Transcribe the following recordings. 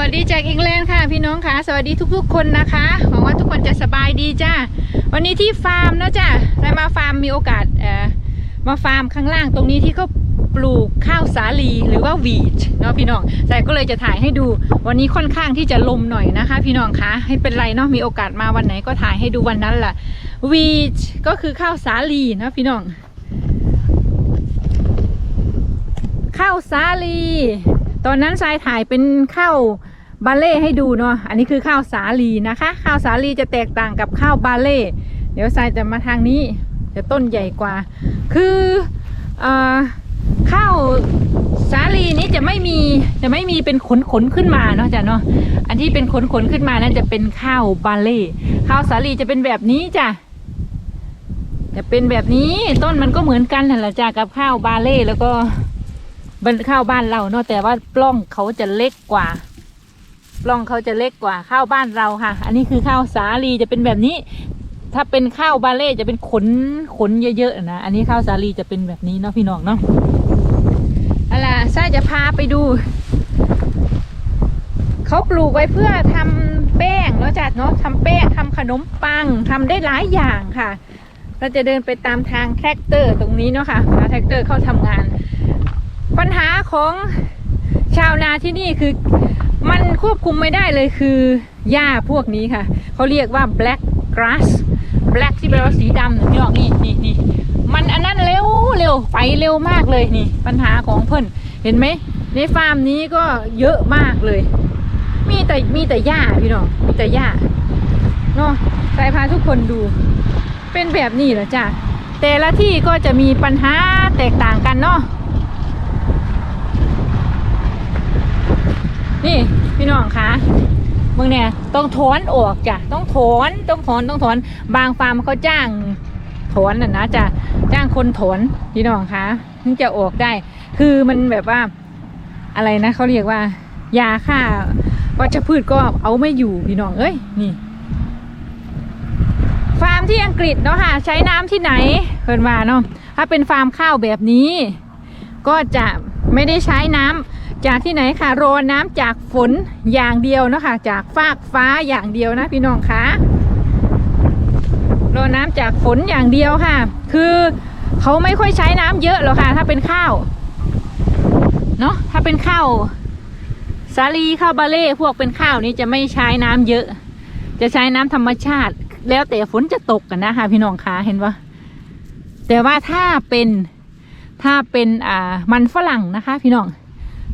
วัสดีจากอังกฤษค่ะพี่น้องค่ะ สวัสดีทุกๆ คนนะคะหวังว่าทุกคนจะสบายดีจ้าวันนี้ที่ฟาร์มนะจ้าได้มาฟาร์มมีโอกาสเอ่อมาฟาร์มข้างล่างตรงนี้ที่เขาปลูกข้าวสาลีหรือว่าวีดเนาะพี่น้องแต่ก็เลยจะถ่ายให้ดู วันนี้ค่อนข้างที่จะลมหน่อยนะคะ พี่น้องคะให้เป็นไรเนาะมีโอกาสมาวันไหนก็ถ่ายให้ดูวันนั้นล่ะวีดก็คือข้าวสาลีนะพี่น้องข้าวสาลี ตอนนั้นทรายถ่ายเป็นข้าวบาเล่ให้ดูเนาะอันนี้คือข้าวสาลีนะคะ ข้าวสาลีจะแตกต่างกับข้าวบาเล่เดี๋ยวทรายจะมาทางนี้จะต้นใหญ่กว่า คือเอ่อข้าวสาลีนี้จะไม่มีจะไม่มีเป็นขนขนขึ้นมาเนาะจ้ะเนาะอันที่เป็นขนขนขึ้นมานั่นจะเป็นข้าวบาเล่ข้าวสาลีจะเป็นแบบนี้จ้ะจะเป็นแบบนี้ต้นมันก็เหมือนกันนั่นแหละจ้ะกับข้าวบาเล่แล้วก็ บนข้าวบ้านเราเนาะแต่ว่าปล้องเขาจะเล็กกว่าปล้องเขาจะเล็กกว่าข้าวบ้านเราค่ะ อันนี้คือข้าวสาลีจะเป็นแบบนี้ ถ้าเป็นข้าวบาเล่จะเป็นขนขนเยอะๆนะอันนี้ข้าวสาลีจะเป็นแบบนี้เนาะพี่น้องเนาะเอาล่ะไส้จะพาไปดูเขาปลูกไว้เพื่อทำแป้งเนาะจัดเนาะทำแป้งทำขนมปังทำได้หลายอย่างค่ะ เราจะเดินไปตามทางแทรกเตอร์ตรงนี้เนาะค่ะแทรกเตอร์เข้าทำงาน ปัญหาของชาวนาที่นี่คือมันควบคุมไม่ได้เลยคือหญ้าพวกนี้ค่ะ เขาเรียกว่า black grass black ที่แปลว่าสีดำนะพี่น้องนี่นี่นี่มันอันนั้นเร็วเร็วไปเร็วมากเลยนี่ ปัญหาของเพิ่นเห็นไหมในฟาร์มนี้ก็เยอะมากเลย มีแต่มีแต่หญ้าพี่น้องมีแต่หญ้าเนาะสายพาทุกคนดู เป็นแบบนี้เหรอจ้ะแต่ละที่ก็จะมีปัญหาแตกต่างกันเนาะ นี่ พี่น้องคะมึงเนี่ยต้องถอนออกจ้ะต้องถอนต้องถอนต้องถอนบางฟาร์มเขาจ้างถอนน่ะนะจ้ะจ้างคนถอนพี่น้องคะถึงจะออกได้ คือมันแบบว่าอะไรนะเขาเรียกว่า ยาฆ่าวัชพืชก็เอาไม่อยู่พี่น้องเอ้ยนี่ ฟาร์มที่อังกฤษเนาะค่ะใช้น้ำที่ไหนเพิ่นว่าเนาะถ้าเป็นฟาร์มข้าวแบบนี้ ก็จะไม่ได้ใช้น้ำ จากที่ไหนค่ะรอน้ำจากฝนอย่างเดียวเนาะค่ะจากฟากฟ้าอย่างเดียวนะพี่น้องคะรอน้ำจากฝนอย่างเดียวค่ะ คือเขาไม่ค่อยใช้น้ำเยอะหรอกค่ะ ถ้าเป็นข้าวเนาะถ้าเป็นข้าวสาลีข้าวบาเล่พวกเป็นข้าวนี้จะไม่ใช้น้ำเยอะ จะใช้น้ำธรรมชาติ แล้วแต่ฝนจะตกกันนะคะพี่น้องคะเห็นปะแต่ว่าถ้าเป็นถ้าเป็นอ่ามันฝรั่งนะคะ พี่น้อง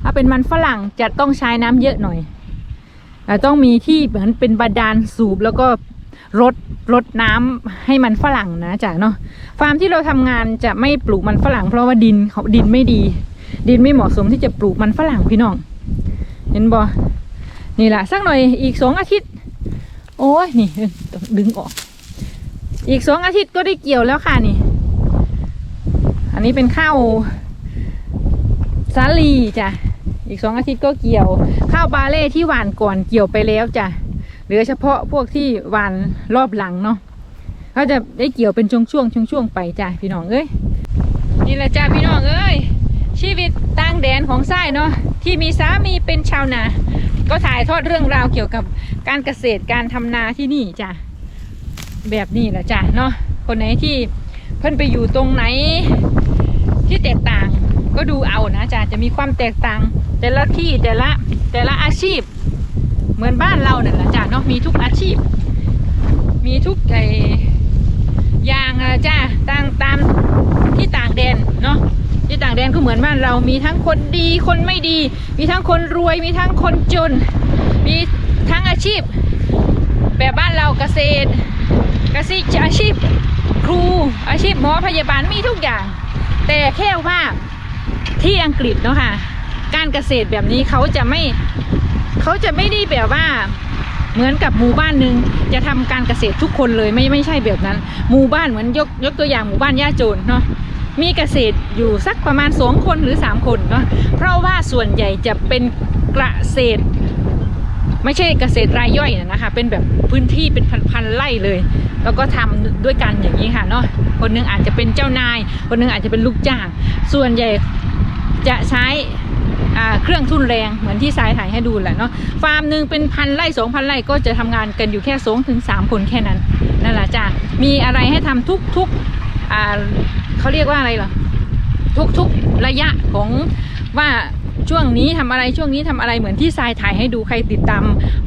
ถ้าเป็นมันฝรั่งจะต้องใช้น้ำเยอะหน่อยแต่ต้องมีที่เหมือนเป็นบาดาลสูบแล้วก็รดรดน้ำให้มันฝรั่งนะจ๊ะเนาะฟาร์มที่เราทำงานจะไม่ปลูกมันฝรั่ง เพราะว่าดินเขาดินไม่ดี ดินไม่เหมาะสมที่จะปลูกมันฝรั่งพี่น้อง เห็นบอนี่แหละสักหน่อยอีกสองอาทิตย์ โอ้ยนี่ดึงออก อีกสองอาทิตย์ก็ได้เกี่ยวแล้วค่ะนี่ อันนี้เป็นข้าวสาลีจ้ะ อีกสองอาทิตย์ก็เกี่ยว ข้าวบาเล่ที่หวานก่อนเกี่ยวไปแล้วจ้ะเหลือเฉพาะพวกที่หวานรอบหลังเนาะเขาจะได้เกี่ยวเป็นช่วงช่วงช่วงช่วงๆไปจ้ะพี่น้องเอ้ยนี่แหละจ้ะพี่น้องเอ้ยชีวิตต่างแดนของไส้เนาะที่มีสามีเป็นชาวนา ก็ถ่ายทอดเรื่องราวเกี่ยวกับการเกษตรการทำนาที่นี่จ้ะแบบนี้แหละจ้ะเนาะคนไหนที่เพิ่นไปอยู่ตรงไหน ที่แตกต่างก็ดูเอา นะจ๊ะจะมีความแตกต่าง แต่ละที่แต่ละแต่ละอาชีพ เหมือนบ้านเราเนี่ยแหละจ้ะเนาะมีทุกอาชีพ มีทุกไออย่างอะจ้ะต่างตามที่ต่างแดนเนาะที่ต่างแดนก็เหมือนบ้านเรามีทั้งคนดีคนไม่ดี มีทั้งคนรวยมีทั้งคนจน มีทั้งอาชีพ แบบบ้านเราเกษตรเกษตรอาชีพครูอาชีพหมอพยาบาลมีทุกอย่าง แต่แค่ว่า ที่อังกฤษเนาะค่ะ การเกษตรแบบนี้เขาจะไม่เขาจะไม่ได้แบบว่าเหมือนกับหมู่บ้านหนึ่งจะทำการเกษตรทุกคนเลยไม่ไม่ใช่แบบนั้น หมู่บ้านเหมือนยกยกตัวอย่างหมู่บ้านย่าโจรเนาะมีเกษตรอยู่สักประมาณสองคนหรือสามคนเนาะเพราะว่าส่วนใหญ่จะเป็นเกษตร ไม่ใช่เกษตรรายย่อยนะนะคะ เป็นแบบพื้นที่เป็นพันๆไร่เลย แล้วก็ทำด้วยกันอย่างนี้ค่ะเนาะคนหนึงอาจจะเป็นเจ้านาย คนหนึงอาจจะเป็นลูกจ้าง ส่วนใหญ่ จะใช้เครื่องทุ่นแรงเหมือนที่สายถ่ายให้ดูแหละเนาะฟาร์มหนึ่งเป็นพันไร่สองพันไร่ก็จะทำงานกันอยู่แค่สองถึงสามคนแค่นั้นนั่นแหละจ้ะมีอะไรให้ทำทุกทุกเขาเรียกว่าอะไรเหรอทุกทุกระยะของว่าช่วงนี้ทำอะไรช่วงนี้ทำอะไรเหมือนที่ทรายถ่ายให้ดูใครติดตาม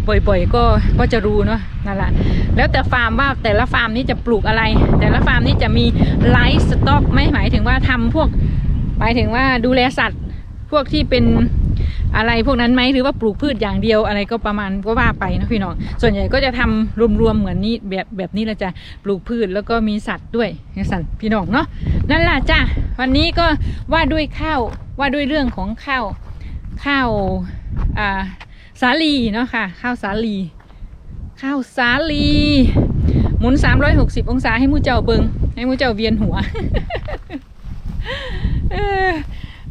บ่อยๆ ก็ก็จะรู้เนาะนั่นแหละแล้วแต่ฟาร์มว่าแต่ละฟาร์มนี้จะปลูกอะไร แต่ละฟาร์มนี้จะมีไลฟ์สต็อกไม่หมายถึงว่าทำพวก หมายถึงว่าดูแลสัตว์พวกที่เป็นอะไรพวกนั้นไหมหรือว่าปลูกพืชอย่างเดียวอะไรก็ประมาณก็ว่าไปนะพี่น้องส่วนใหญ่ก็จะทำรวมๆเหมือนนี้แบบแบบนี้แหละจ้ะปลูกพืชแล้วก็มีสัตว์ด้วยสัตว์พี่น้องเนาะนั่นแหละจ้ะวันนี้ก็ว่าด้วยข้าวว่าด้วยเรื่องของข้าวข้าวอ่าสาลีเนาะค่ะ ข้าวสาลี ข้าวสาลี หมุน 360 องศาให้มูเจ้าเบิงให้มูเจ้าเวียนหัว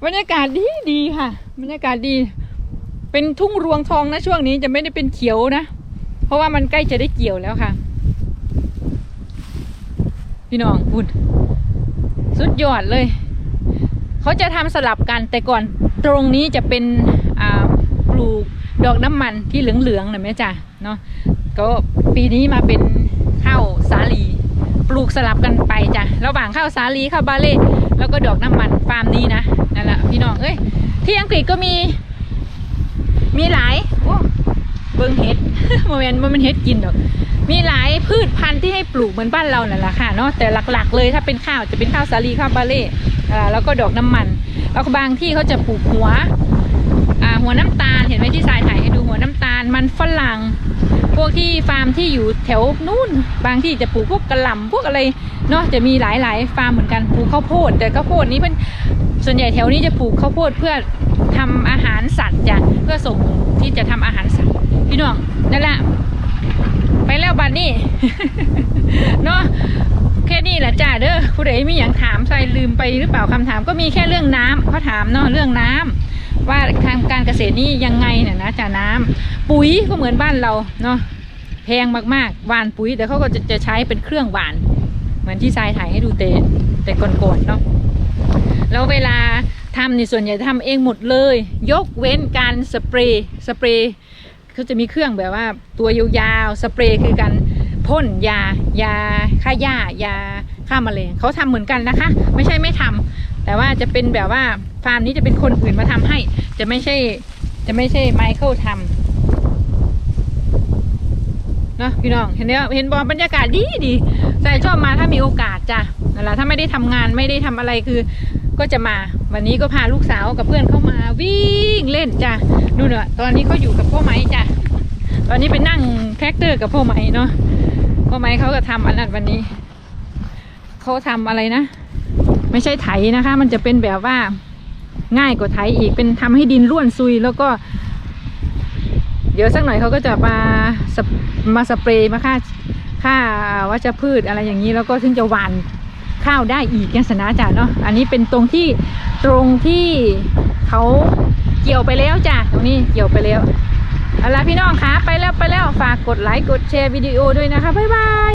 บรรยากาศดีดีค่ะ บรรยากาศดี เป็นทุ่งรวงทองนะช่วงนี้จะไม่ได้เป็นเขียวนะ เพราะว่ามันใกล้จะได้เกี่ยวแล้วค่ะ พี่น้องพูดสุดยอดเลย เขาจะทำสลับกันแต่ก่อนตรงนี้จะเป็นปลูกดอกน้ำมันที่เหลืองๆนะแม่จ้ะเนาะก็ปีนี้มาเป็นข้าวสาลี ปลูกสลับกันไปจ้ะระหว่างข้าวสาลีข้าวบาเล่ แล้วก็ดอกน้ำมันฟาร์มนี้นะนั่นแหละพี่น้องเอ้ยที่อังกฤษก็มี มีหลายโอ้เบิงเห็ดโมเมนต์มันเห็ดกินดอกมีหลายพืชพันธุ์ที่ให้ปลูกเหมือนบ้านเรานั่นแหละค่ะเนาะแต่หลักๆ เลยถ้าเป็นข้าวจะเป็นข้าวสาลีข้าวบาเล่อ่าแล้วก็ดอกน้ำมันแล้วบางที่เขาจะปลูกหัวอ่าหัวน้ำตาลเห็นไหมที่สายถ่ายให้ดูหัวน้ำตาล มันฝรั่งพวกที่ฟาร์มที่อยู่แถวนู่น บางที่จะปลูกพวกกระหล่ำพวกอะไร เนาะจะมีหลายๆฟาร์มเหมือนกันปลูกข้าวโพด แต่ข้าวโพดนี้เพิ่นส่วนใหญ่แถวนี้จะปลูกข้าวโพดเพื่อทำอาหารสัตว์จ้ะเพื่อส่งที่จะทำอาหารสัตว์พี่น้องนั่นแหละไปแล้วบัดนี้เนาะแค่นี้แหละจ้าเด้อผู้ใดมีอย่างถามใส่ลืมไปหรือเปล่าคำถามก็มีแค่เรื่องน้ำเขาถามเนาะเรื่องน้ำว่าทางการเกษตรนี่ยังไงเนี่ยนะจ้าน้ำปุ๋ยก็เหมือนบ้านเราเนาะแพงมากๆหวานปุ๋ยแต่เขาก็จะจะใช้เป็นเครื่องหวาน เหมือนที่ทรายถ่ายให้ดูเตแต่ก่อนๆเนาะแล้วเวลาทำในส่วนใหญ่ทำเองหมดเลย ยกเว้นการสเปรย์สเปรย์เขาจะมีเครื่องแบบว่าตัวยาวๆสเปรย์คือการพ่นยายาฆ่าหญ้ายาฆ่าแมลงเขาทำเหมือนกันนะคะ ไม่ใช่ไม่ทำแต่ว่าจะเป็นแบบว่าฟาร์มนี้จะเป็นคนอื่นมาทำให้ จะไม่ใช่จะไม่ใช่ไมเคิลทำเนะพี่น้องเห็นเนี้ยเห็นบอลบรรยากาศดีดีแต่ชอบมาถ้ามีโอกาสจ้ะนั่นแหละถ้าไม่ได้ทำงานไม่ได้ทำอะไรคือ ก็จะมาวันนี้ก็พาลูกสาวกับเพื่อนเข้ามาวิ่งเล่นจ้ะดูเนอะตอนนี้เขาอยู่กับพ่อไม้จ้ะตอนนี้ไปนั่งแท็กเตอร์กับพ่อไม้เนาะพ่อไม้เขาก็ทำอันนั้นวันนี้เขาทำอะไรนะ ไม่ใช่ไถนะคะ มันจะเป็นแบบว่าง่ายกว่าไถอีกเป็นทำให้ดินร่วนซุยแล้วก็ เดี๋ยวสักหน่อยเขาก็จะมามาสเปรย์มาฆ่าฆ่าวัชพืชอะไรอย่างนี้แล้วก็ถึงจะหวานข้าวได้อีกยังสนะจ้ะเนาะอันนี้เป็นตรงที่ตรงที่เขาเกี่ยวไปแล้วจ้ะตรงนี้เกี่ยวไปแล้วเอาละพี่น้องคะไปแล้วไปแล้วฝากกดไลค์กดแชร์วิดีโอด้วยนะคะบ๊ายบาย